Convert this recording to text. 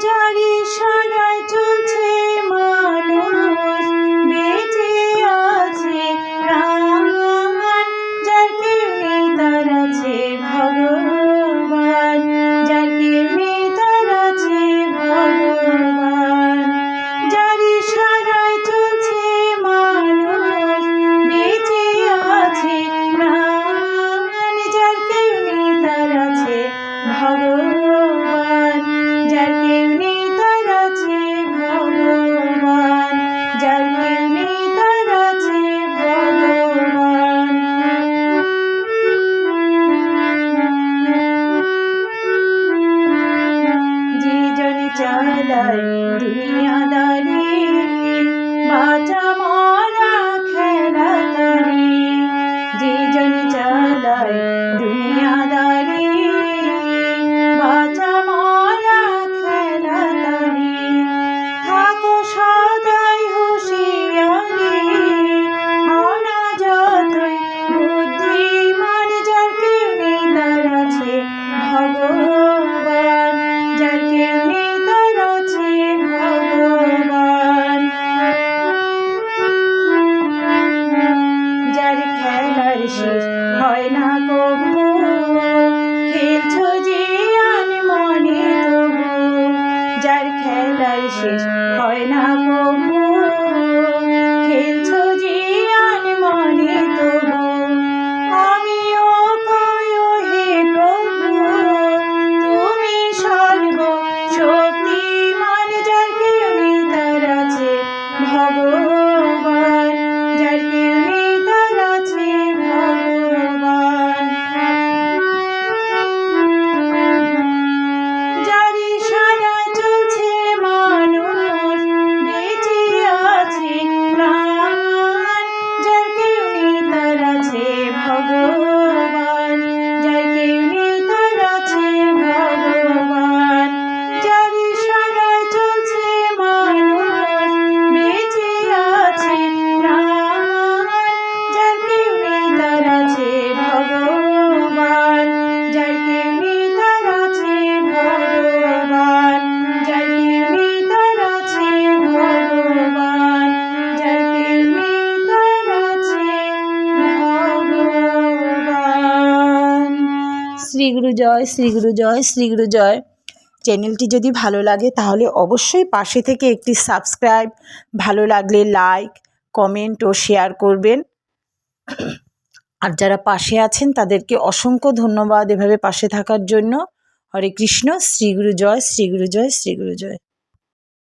যারি সারায় চলছে বেলায় দুনিয়া খেলাই শেষ। হয় না কবু খেলছো যে আন মনে তবু। আমিও কয় হে প্রভু। তুমি সর্ব শক্তিমান যার কেউ তার আছে। ভগবান শ্রীগুরু জয় শ্রীগুরু জয় শ্রীগুরু জয়। চ্যানেলটি যদি ভালো লাগে তাহলে অবশ্যই পাশে থেকে একটি সাবস্ক্রাইব, ভালো লাগলে লাইক, কমেন্ট ও শেয়ার করবেন। আর যারা পাশে আছেন তাদেরকে অসংখ্য ধন্যবাদ এভাবে পাশে থাকার জন্য। হরে কৃষ্ণ শ্রীগুরু জয় শ্রীগুরু জয় শ্রীগুরু জয়।